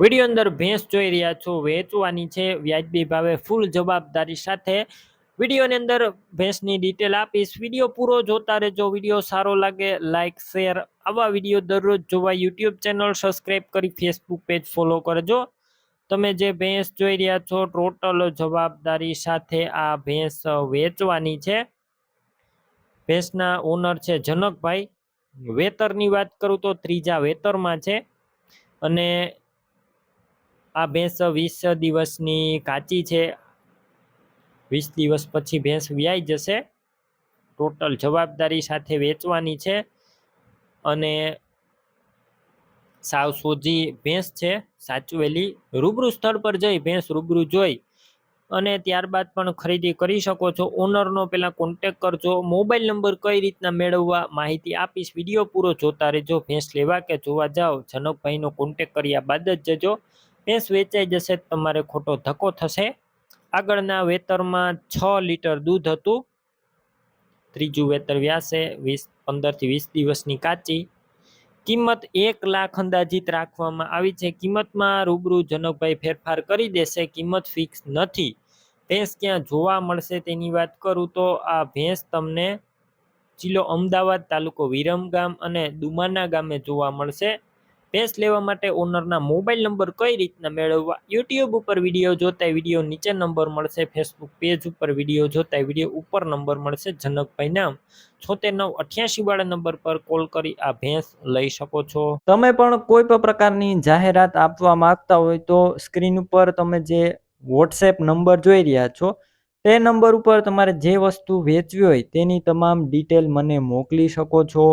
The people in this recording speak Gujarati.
વીડિયો અંદર ભેંસ જોઈ રહ્યા છો. વેચવાની છે. વ્યાજબી ભાવે ફૂલ જવાબદારી સાથે વિડીયોની અંદર ભેંસની ડિટેલ આપીશ. વીડિયો પૂરો જોતા રહેજો. વીડિયો સારો લાગે લાઇક શેર આવા વીડિયો દરરોજ જોવા યુટ્યુબ ચેનલ સબસ્ક્રાઈબ કરી ફેસબુક પેજ ફોલો કરજો. તમે જે ભેંસ જોઈ રહ્યા છો ટોટલ જવાબદારી સાથે આ ભેંસ વેચવાની છે. ભેંસના ઓનર છે જનકભાઈ. વેતરની વાત કરું તો ત્રીજા વેતરમાં છે. અને આ ભેંસ વીસ દિવસની કાચી છે. વીસ દિવસ પછી ભેંસ વ્યાઈ જશે. ટોટલ જવાબદારી સાથે વેચવાની છે અને સાવ સોજી ભેંસ છે. સાચવેલી રૂબરૂ સ્થળ પર જઈ ભેંસ રૂબરૂ જોઈ અને ત્યારબાદ પણ ખરીદી કરી શકો છો. ઓનરનો પહેલાં કોન્ટેક કરજો. મોબાઈલ નંબર કઈ રીતના મેળવવા માહિતી આપીશ. વીડિયો પૂરો જોતા રહેજો. ભેંસ લેવા કે જોવા જાઓ. જનકભાઈનો કોન્ટેક કર્યા બાદ જ જજો. ભેંસ વેચાઈ જશે, તમારે ખોટો ધક્કો થશે. આગળના વેતરમાં છ લીટર દૂધ હતું. ત્રીજું વેતર વ્યાસે, વીસ, પંદરથી વીસ દિવસની કાચી. કિંમત એક લાખ અંદાજિત રાખવામાં આવી છે. કિંમતમાં રૂબરૂ જનકભાઈ ફેરફાર કરી દેશે. કિંમત ફિક્સ નથી. ભેંસ ક્યાં જોવા મળશે તેની વાત કરું તો આ ભેંસ તમને જિલ્લો અમદાવાદ તાલુકો વિરમગામ અને દુમાના ગામે જોવા મળશે. ભેંસ લેવા માટે ઓનરના મોબાઈલ નંબર કઈ રીતના મેળવવા? યુટ્યુબ ઉપર વીડિયો જોતા વીડિયો નીચે નંબર મળશે. ફેસબુક પેજ ઉપર વીડિયો જોતા વીડિયો ઉપર નંબર મળશે. જનકભાઈ નામ છોતેર નવ અઠ્યાસી વાળા નંબર પર કોલ કરી આ ભેંસ લઈ શકો છો. તમે પણ કોઈ પણ પ્રકારની જાહેરાત આપવા માંગતા હોય તો સ્ક્રીન ઉપર તમે જે વોટ્સએપ નંબર જોઈ રહ્યા છો, તે નંબર ઉપર તમારે જે વસ્તુ વેચવી હોય તેની તમામ ડિટેલ મને મોકલી શકો છો.